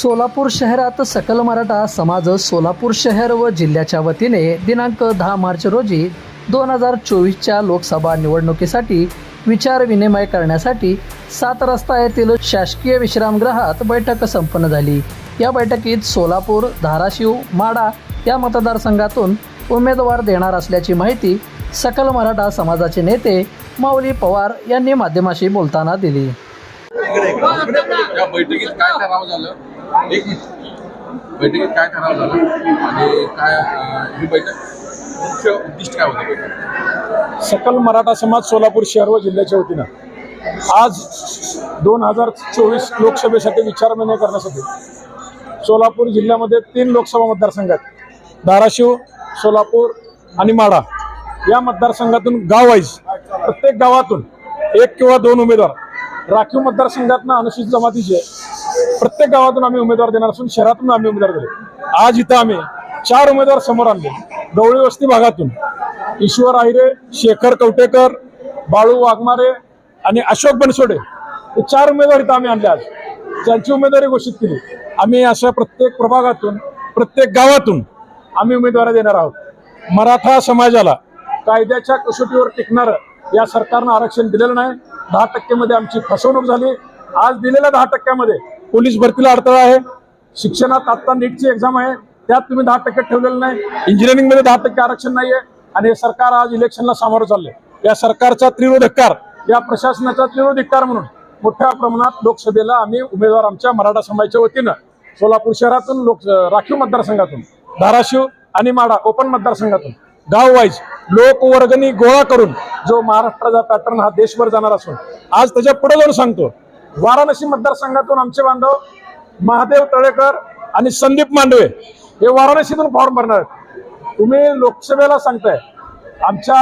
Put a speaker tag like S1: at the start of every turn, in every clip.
S1: सोलापूर शहरात सकल मराठा समाज सोलापूर शहर व जिल्ह्याच्या वतीने दिनांक दहा मार्च रोजी दोन हजार चोवीसच्या लोकसभा निवडणुकीसाठी विचारविनिमय करण्यासाठी सात रस्ता येथील शासकीय विश्रामगृहात बैठक संपन्न झाली. या बैठकीत सोलापूर धाराशिव माडा या मतदारसंघातून उमेदवार देणार असल्याची माहिती सकल मराठा समाजाचे नेते माऊली पवार यांनी माध्यमाशी बोलताना दिली.
S2: या बैठकीत काय ठराव झालं? एक बैठकीत काय करावं झालं? आणि काय ही बैठक मुख्य उद्दिष्ट काय होतं बैठक
S3: सकल मराठा समाज सोलापूर शहर व जिल्ह्याच्या वतीनं आज दोन हजार चोवीस लोकसभेसाठी विचारविनिमय करण्यासाठी सोलापूर जिल्ह्यामध्ये तीन लोकसभा मतदारसंघ आहेत. धाराशिव सोलापूर आणि माढा. या मतदारसंघातून गाव वाईज प्रत्येक गावातून एक किंवा दोन उमेदवार राखीव मतदारसंघातनं अनुसूचित जमातीचे प्रत्येक गावातून आम्ही उमेदवार देणार असून शहरातून आम्ही उमेदवार दिले आज इथं आम्ही चार उमेदवार समोर आणले. गवळी वस्ती भागातून. ईश्वर आहिरे शेखर कवटेकर बाळू वाघमारे आणि अशोक बनसोडे हे चार उमेदवार इथं आम्ही आणले आज. ज्यांची उमेदवारी घोषित केली. आम्ही अशा प्रत्येक प्रभागातून प्रत्येक गावातून आम्ही उमेदवारी देणार आहोत. मराठा समाजाला कायद्याच्या कसोटीवर टिकणारं या सरकारनं आरक्षण दिलेलं नाही. दहा टक्केमध्ये आमची फसवणूक झाली. आज दिलेल्या दहा टक्क्यामध्ये पोलीस भरतीला अडथळा आहे. शिक्षणात आत्ता नीटची एक्झाम आहे. त्यात तुम्ही दहा टक्के ठेवलेलं नाही. इंजिनिअरिंगमध्ये दहा टक्के आरक्षण नाहीये. आणि हे सरकार आज इलेक्शनला सामोरं चालले या सरकारचा त्रिरोधिकार या प्रशासनाचा त्रिरोधिकार म्हणून मोठ्या प्रमाणात लोकसभेला आम्ही उमेदवार आमच्या मराठा समाजाच्या वतीनं सोलापूर शहरातून लोक राखीव मतदारसंघातून धाराशिव आणि माडा ओपन मतदारसंघातून गाव वाईज लोकवर्गणी गोळा करून जो महाराष्ट्राचा पॅटर्न हा देशभर जाणार असून आज त्याच्या पुढे जाऊन सांगतो वाराणसी मतदारसंघातून आमचे बांधव महादेव तळेकर आणि संदीप मांडवे हे वाराणसीतून फॉर्म भरणार आहेत. तुम्ही लोकसभेला सांगताय आमच्या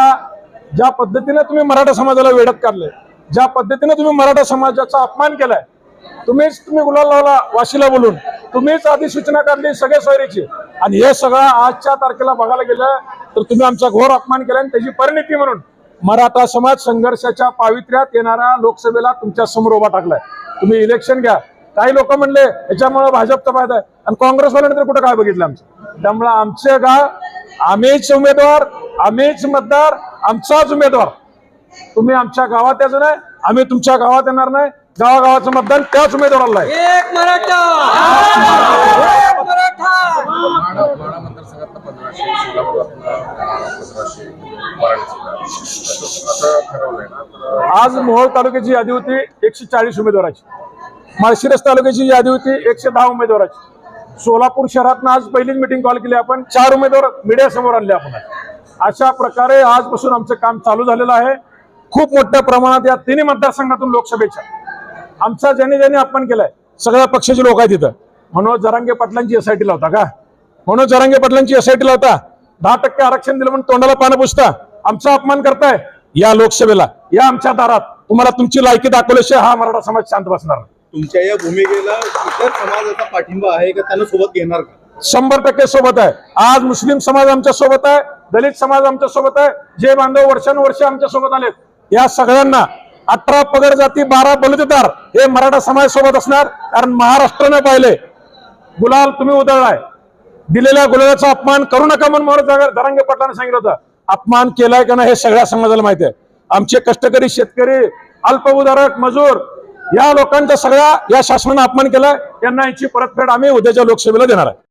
S3: ज्या पद्धतीने तुम्ही मराठा समाजाला वेढत काढले ज्या पद्धतीने तुम्ही मराठा समाजाचा अपमान केलाय तुम्हीच तुम्ही गुलाल लावला वाशीला बोलून तुम्हीच आधी सूचना काढली सगळ्या सोयरीची. आणि हे सगळं आजच्या तारखेला बघायला गेलं तर तुम्ही आमचा घोर अपमान केला आणि त्याची परिणिती म्हणून मराठा समाज संघर्षाच्या पावित्र्यात येणाऱ्या लोकसभेला तुमच्यासमोर उभा टाकलाय. तुम्ही इलेक्शन घ्या. काही लोक म्हणले याच्यामुळे भाजपचा फायदा आहे. आणि काँग्रेसवाल्याने तर कुठं काय बघितलं आमचं? त्यामुळे आमचे गाव आम्हीच उमेदवार आम्हीच मतदार आमचाच उमेदवार. तुम्ही आमच्या गावात यायचं नाही आम्ही तुमच्या गावात येणार नाही. गावागावाचं मतदान त्याच उमेदवाराला आहे. आज मोहोळ तालुक्याची यादी होती एकशे चाळीस उमेदवाराची. माळशिरस तालुक्याची यादी होती एकशे दहा उमेदवाराची. सोलापूर शहरातनं आज पहिलीच मिटिंग कॉल केली आपण. चार उमेदवार मीडिया समोर आणले आपण. अशा प्रकारे आजपासून आमचं काम चालू झालेलं आहे. खूप मोठ्या प्रमाणात या तिन्ही मतदारसंघातून लोकसभेच्या. आमचा ज्याने ज्यांनी अपमान केलाय सगळ्या पक्षाचे लोक आहेत तिथं मनोज जरांगे पाटलांची एसआयटी लावता का? मनोज जरांगे पाटलांची एसआयटी लावता दहा टक्के आरक्षण दिलं म्हणून तोंडाला पानं पुसता. आमचा अपमान करताय. या लोकसभेला या आमच्या दारात तुम्हाला तुमची लायकी दाखवल्याशिवाय हा मराठा समाज शांत बसणार.
S4: तुमच्या या भूमिकेला इतर समाजाचा पाठिंबा आहे का? त्यांना सोबत घेणार का?
S3: शंभर टक्के सोबत आहे. आज मुस्लिम समाज आमच्यासोबत आहे दलित समाज आमच्यासोबत आहे जे बांधव वर्षानुवर्ष आमच्यासोबत आलेत. या सगळ्यांना अठरा पगड जाती बारा बलुतेदार हे मराठा समाज सोबत असणार. कारण महाराष्ट्राने पाहिले गुलाल तुम्ही उधळलाय. दिलेल्या गुलालाचा अपमान करू नका म्हणून दरंगे पाटलाने सांगितलं होतं. अपमान केलाय का नाही हे सगळ्या समाजाला माहिती आहे. आमचे कष्टकरी शेतकरी अल्पउधारक मजूर या लोकांचा सगळ्या या शासनानं अपमान केलाय. यांना याची परतफेड आम्ही उद्याच्या लोकसभेला देणार आहे.